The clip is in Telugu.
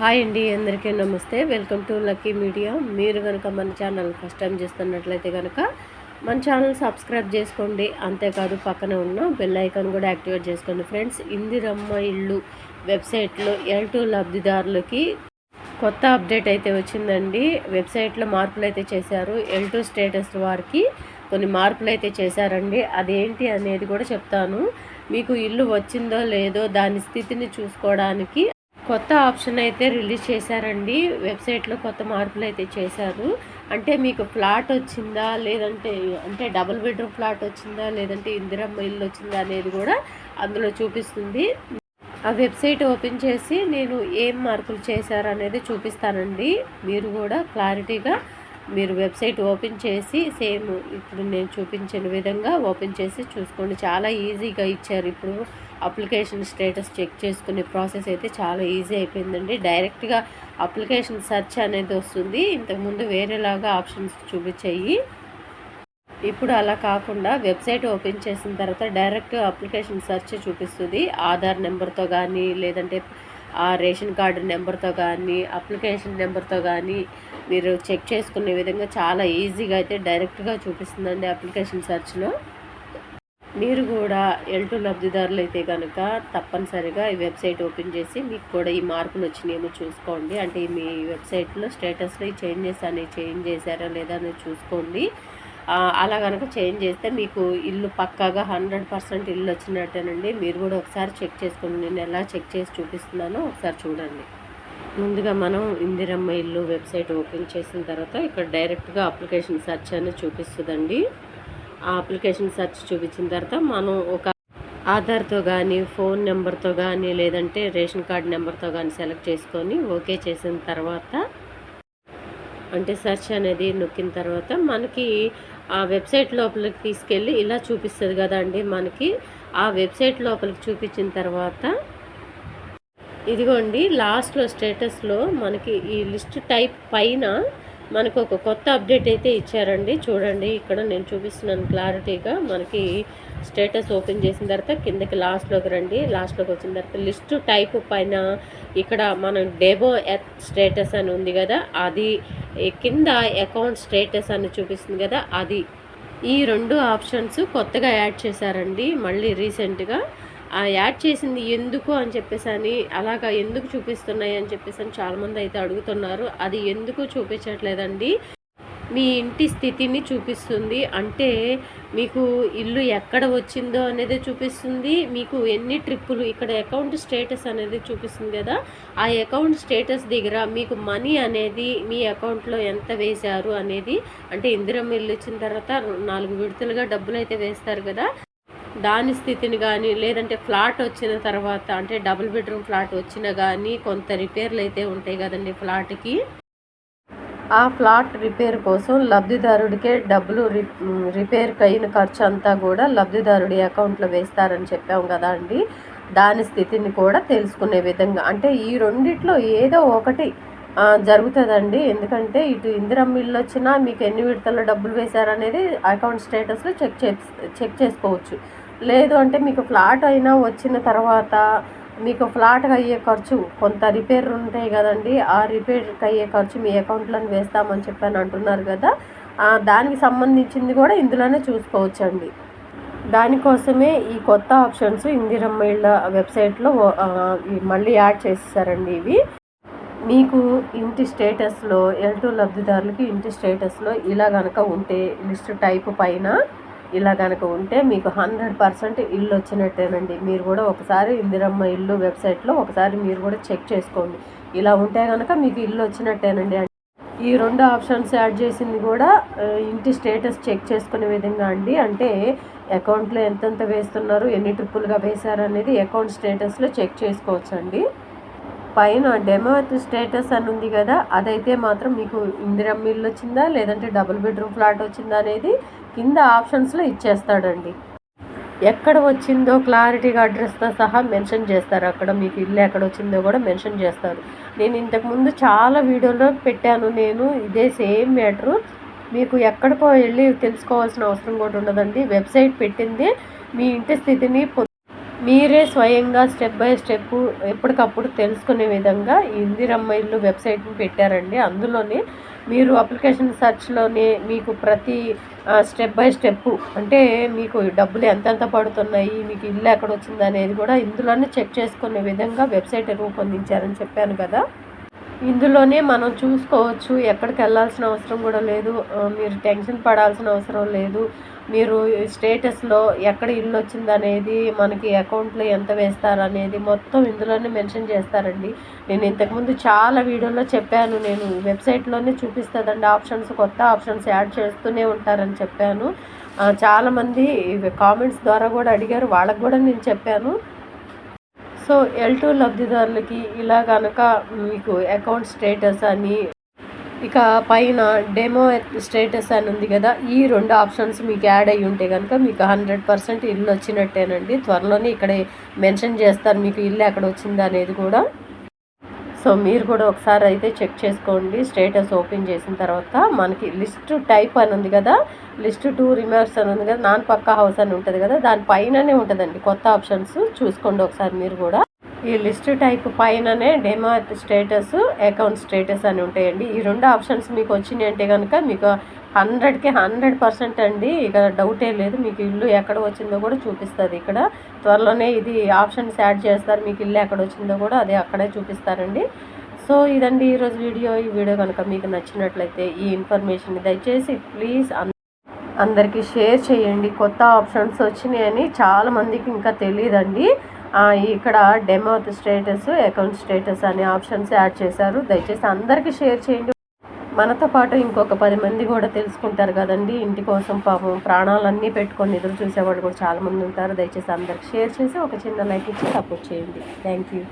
హాయ్ అండి అందరికీ నమస్తే. Welcome to Lucky Media. మీరు కనుక మన ఛానల్ ఫస్ట్ టైం చేస్తున్నట్లయితే కనుక మన ఛానల్ సబ్స్క్రైబ్ చేసుకోండి. అంతేకాదు పక్కన ఉన్న బెల్ ఐకాన్ కూడా యాక్టివేట్ చేసుకోండి. ఫ్రెండ్స్ ఇందిరమ్మ ఇల్లు వెబ్సైట్లో ఎల్ టూ లబ్ధిదారులకి కొత్త అప్డేట్ అయితే వచ్చిందండి. వెబ్సైట్లో మార్పులు అయితే చేశారు. ఎల్ టూ స్టేటస్ వారికి కొన్ని మార్పులు అయితే చేశారండి. అదేంటి అనేది కూడా చెప్తాను. మీకు ఇల్లు వచ్చిందో లేదో దాని స్థితిని చూసుకోవడానికి కొత్త ఆప్షన్ అయితే రిలీజ్ చేశారండి. వెబ్సైట్లో కొత్త మార్పులు అయితే చేశారు. అంటే మీకు ఫ్లాట్ వచ్చిందా? లేదంటే అంటే డబుల్ బెడ్రూమ్ ఫ్లాట్ వచ్చిందా? లేదంటే ఇందిరమ్మ ఇల్లు వచ్చిందా అనేది కూడా అందులో చూపిస్తుంది. ఆ వెబ్సైట్ ఓపెన్ చేసి నేను ఏం మార్పులు చేశారనేది చూపిస్తానండి. మీరు కూడా క్లారిటీగా మీరు వెబ్సైట్ ఓపెన్ చేసి సేమ్ ఇప్పుడు నేను చూపించిన విధంగా ఓపెన్ చేసి చూసుకోండి. చాలా ఈజీగా ఇచ్చారు ఇప్పుడు అప్లికేషన్ స్టేటస్ చెక్ చేసుకునే ప్రాసెస్ అయితే చాలా ఈజీ అయిపోయిందండి. డైరెక్ట్గా అప్లికేషన్ సెర్చ్ అనేది వస్తుంది. ఇంతకుముందు వేరేలాగా ఆప్షన్స్ చూపించాయి. ఇప్పుడు అలా కాకుండా వెబ్సైట్ ఓపెన్ చేసిన తర్వాత డైరెక్ట్ అప్లికేషన్ సెర్చ్ చూపిస్తుంది. ఆధార్ నెంబర్తో కానీ లేదంటే ఆ రేషన్ కార్డు నెంబర్తో కానీ అప్లికేషన్ నెంబర్తో కానీ మీరు చెక్ చేసుకునే విధంగా చాలా ఈజీగా అయితే డైరెక్ట్గా చూపిస్తుందండి అప్లికేషన్ సెర్చ్లో. మీరు కూడా ఎల్టు లబ్ధిదారులు అయితే కనుక తప్పనిసరిగా ఈ వెబ్సైట్ ఓపెన్ చేసి మీకు కూడా ఈ మార్పులు వచ్చినాయేమో చూసుకోండి. అంటే మీ వెబ్సైట్లో స్టేటస్లో ఈ చేంజెస్ అనేవి చేంజ్ చేశారా లేదా అనేది చూసుకోండి. అలా కనుక చేంజ్ చేస్తే మీకు ఇల్లు పక్కాగా హండ్రెడ్ పర్సెంట్ ఇల్లు వచ్చినట్టేనండి. మీరు కూడా ఒకసారి చెక్ చేసుకోండి నేను ఎలా చెక్ చేసి చూపిస్తున్నానో ఒకసారి చూడండి. ముందుగా మనం ఇందిరమ్మ ఇల్లు వెబ్సైట్ ఓపెన్ చేసిన తర్వాత ఇక్కడ డైరెక్ట్గా అప్లికేషన్ సెర్చ్ అనేది చూపిస్తుందండి. ఆ అప్లికేషన్ సెర్చ్ చూపించిన తర్వాత మనం ఒక ఆధార్తో కానీ ఫోన్ నెంబర్తో కానీ లేదంటే రేషన్ కార్డ్ నెంబర్తో కానీ సెలెక్ట్ చేసుకొని ఓకే చేసిన తర్వాత అంటే సెర్చ్ అనేది నొక్కిన తర్వాత మనకి ఆ వెబ్సైట్ లోపలికి తీసుకెళ్ళి ఇలా చూపిస్తుంది కదండి మనకి. ఆ వెబ్సైట్ లోపలికి చూపించిన తర్వాత ఇదిగోండి లాస్ట్లో స్టేటస్లో మనకి ఈ లిస్ట్ టైప్ పైన మనకు ఒక కొత్త అప్డేట్ అయితే ఇచ్చారండి. చూడండి ఇక్కడ నేను చూపిస్తున్నాను క్లారిటీగా. మనకి స్టేటస్ ఓపెన్ చేసిన తర్వాత కిందకి లాస్ట్లోకి రండి. లాస్ట్లోకి వచ్చిన తర్వాత లిస్ట్ టైప్ పైన ఇక్కడ మనం డెబో స్టేటస్ అని ఉంది కదా అది కింద అకౌంట్ స్టేటస్ అని చూపిస్తుంది కదా అది. ఈ రెండు ఆప్షన్స్ కొత్తగా యాడ్ చేశారండి. మళ్ళీ రీసెంట్గా యాడ్ చేసింది ఎందుకు అని చెప్పేసి అని అలాగా ఎందుకు చూపిస్తున్నాయి అని చెప్పేసి అని చాలామంది అయితే అడుగుతున్నారు. అది ఎందుకు చూపించట్లేదండి? మీ ఇంటి స్థితిని చూపిస్తుంది. అంటే మీకు ఇల్లు ఎక్కడ వచ్చిందో అనేది చూపిస్తుంది. మీకు ఎన్ని ట్రిప్పులు ఇక్కడ అకౌంట్ స్టేటస్ అనేది చూపిస్తుంది కదా ఆ అకౌంట్ స్టేటస్ దగ్గర మీకు మనీ అనేది మీ అకౌంట్లో ఎంత వేశారు అనేది అంటే ఇందిరమ్మ ఇల్లు ఇచ్చిన తర్వాత నాలుగు విడతలుగా డబ్బులు అయితే వేస్తారు కదా. దాని స్థితిని కానీ లేదంటే ఫ్లాట్ వచ్చిన తర్వాత అంటే డబుల్ బెడ్రూమ్ ఫ్లాట్ వచ్చినా కానీ కొంత రిపేర్లు అయితే ఉంటాయి కదండి ఫ్లాట్కి. ఆ ఫ్లాట్ రిపేర్ కోసం లబ్ధిదారుడికే డబ్బులు రిపేర్కి అయిన ఖర్చు అంతా కూడా లబ్ధిదారుడి అకౌంట్లో వేస్తారని చెప్పాం కదా అండి. దాని స్థితిని కూడా తెలుసుకునే విధంగా అంటే ఈ రెండిట్లో ఏదో ఒకటి జరుగుతుందండి. ఎందుకంటే ఇటు ఇందిరమ్మ ఇల్లు వచ్చినా మీకు ఎన్ని విడతల్లో డబ్బులు వేశారనేది అకౌంట్ స్టేటస్లో చెక్ చే చెక్ చేసుకోవచ్చు. లేదు అంటే మీకు ఫ్లాట్ అయినా వచ్చిన తర్వాత మీకు ఫ్లాట్కి అయ్యే ఖర్చు కొంత రిపేర్ ఉంటాయి కదండి. ఆ రిపేర్కి అయ్యే ఖర్చు మీ అకౌంట్లో వేస్తామని చెప్పని అంటున్నారు కదా. దానికి సంబంధించింది కూడా ఇందులోనే చూసుకోవచ్చండి. దానికోసమే ఈ కొత్త ఆప్షన్స్ ఇందిరమ్మ ఇళ్ళ వెబ్సైట్లో మళ్ళీ యాడ్ చేసేసారండి ఇవి. మీకు ఇంటి స్టేటస్లో ఎల్ టూ లబ్ధిదారులకి ఇంటి స్టేటస్లో ఇలా కనుక ఉంటే లిస్ట్ టైప్ పైన ఇలా కనుక ఉంటే మీకు హండ్రెడ్ పర్సెంట్ ఇల్లు వచ్చినట్టేనండి. మీరు కూడా ఒకసారి ఇందిరమ్మ ఇల్లు వెబ్సైట్లో ఒకసారి మీరు కూడా చెక్ చేసుకోండి. ఇలా ఉంటే కనుక మీకు ఇల్లు వచ్చినట్టేనండి. ఈ రెండు ఆప్షన్స్ యాడ్ చేసింది కూడా ఇంటి స్టేటస్ చెక్ చేసుకునే విధంగా అండి. అంటే అకౌంట్లో ఎంతెంత వేస్తున్నారు ఎన్ని ట్రిప్పులుగా వేశారు అనేది అకౌంట్ స్టేటస్లో చెక్ చేసుకోవచ్చండి. పైన డెమోత్ స్టేటస్ అని ఉంది కదా అదైతే మాత్రం మీకు ఇందిరమ్మ ఇల్లు వచ్చిందా లేదంటే డబుల్ బెడ్రూమ్ ఫ్లాట్ వచ్చిందా అనేది కింద ఆప్షన్స్లో ఇచ్చేస్తాడండి. ఎక్కడ వచ్చిందో క్లారిటీగా అడ్రస్తో సహా మెన్షన్ చేస్తారు. అక్కడ మీకు ఇల్లు ఎక్కడ వచ్చిందో కూడా మెన్షన్ చేస్తారు. నేను ఇంతకుముందు చాలా వీడియోలో పెట్టాను నేను ఇదే సేమ్ మ్యాటరు మీకు ఎక్కడికో వెళ్ళి తెలుసుకోవాల్సిన అవసరం కూడా ఉండదండి. వెబ్సైట్ పెట్టింది మీ ఇంటి స్థితిని మీరే స్వయంగా స్టెప్ బై స్టెప్ ఎప్పటికప్పుడు తెలుసుకునే విధంగా ఇందిరమ్మ ఇల్లు వెబ్సైట్ని పెట్టారండి. అందులోనే మీరు అప్లికేషన్ సెర్చ్లోనే మీకు ప్రతి స్టెప్ బై స్టెప్ అంటే మీకు డబ్బులు ఎంతెంత పడుతున్నాయి మీకు ఇల్లు ఎక్కడ వచ్చింది అనేది కూడా ఇందులోనే చెక్ చేసుకునే విధంగా వెబ్సైట్ రూపొందించారని చెప్పాను కదా. ఇందులోనే మనం చూసుకోవచ్చు ఎక్కడికి వెళ్ళాల్సిన అవసరం కూడా లేదు మీరు టెన్షన్ పడాల్సిన అవసరం లేదు మీరు స్టేటస్లో ఎక్కడ ఇల్లు వచ్చింది అనేది మనకి అకౌంట్లో ఎంత వేస్తారు అనేది మొత్తం ఇందులోనే మెన్షన్ చేస్తారండి. నేను ఇంతకుముందు చాలా వీడియోలో చెప్పాను నేను వెబ్సైట్లోనే చూపిస్తుందండి ఆప్షన్స్ కొత్త ఆప్షన్స్ యాడ్ చేస్తూనే ఉంటారని చెప్పాను. చాలామంది కామెంట్స్ ద్వారా కూడా అడిగారు వాళ్ళకు కూడా నేను చెప్పాను. సో ఎల్ టూ లబ్ధిదారులకి ఇలా కనుక మీకు అకౌంట్ స్టేటస్ అని ఇక పైన డెమో స్టేటస్ అని ఉంది కదా ఈ రెండు ఆప్షన్స్ మీకు యాడ్ అయ్యి ఉంటే కనుక మీకు హండ్రెడ్ పర్సెంట్ ఇల్లు వచ్చినట్టేనండి. త్వరలోనే ఇక్కడ మెన్షన్ చేస్తారు మీకు ఇల్లు ఎక్కడ వచ్చింది అనేది కూడా. సో మీరు కూడా ఒకసారి అయితే చెక్ చేసుకోండి. స్టేటస్ ఓపెన్ చేసిన తర్వాత మనకి లిస్ట్ టైప్ అని ఉంది కదా లిస్ట్ టూ రిమార్క్స్ అని ఉంది కదా నాన్ పక్కా హౌస్ అని ఉంటుంది కదా దాని పైననే ఉంటుందండి. కొత్త ఆప్షన్స్ చూసుకోండి ఒకసారి మీరు కూడా. ఈ లిస్ట్ టైప్ పైననే డెమో స్టేటస్ అకౌంట్ స్టేటస్ అని ఉంటాయండి. ఈ రెండు ఆప్షన్స్ మీకు వచ్చినాయి అంటే కనుక మీకు హండ్రెడ్కి హండ్రెడ్ పర్సెంట్ అండి. ఇక డౌటే లేదు. మీకు ఇల్లు ఎక్కడ వచ్చిందో కూడా చూపిస్తుంది ఇక్కడ. త్వరలోనే ఇది ఆప్షన్స్ యాడ్ చేస్తారు. మీకు ఇల్లు ఎక్కడ వచ్చిందో కూడా అదే అక్కడే చూపిస్తారండి. సో ఇదండి ఈరోజు వీడియో. ఈ వీడియో కనుక మీకు నచ్చినట్లయితే ఈ ఇన్ఫర్మేషన్ దయచేసి ప్లీజ్ అందరికీ షేర్ చేయండి. కొత్త ఆప్షన్స్ వచ్చినాయని చాలా మందికి ఇంకా తెలియదండి ఇక్కడ డెమో స్టేటస్ అకౌంట్ స్టేటస్ అనే ఆప్షన్స్ యాడ్ చేశారు. దయచేసి అందరికీ షేర్ చేయండి. మనతో పాటు ఇంకొక పది మంది కూడా తెలుసుకుంటారు కదండి. ఇంటి కోసం పాపం ప్రాణాలన్నీ పెట్టుకొని ఎదురు చూసేవాళ్ళు కూడా చాలామంది ఉంటారు. దయచేసి అందరికి షేర్ చేసి ఒక చిన్న లైక్ ఇచ్చి సపోర్ట్ చేయండి. Thank you.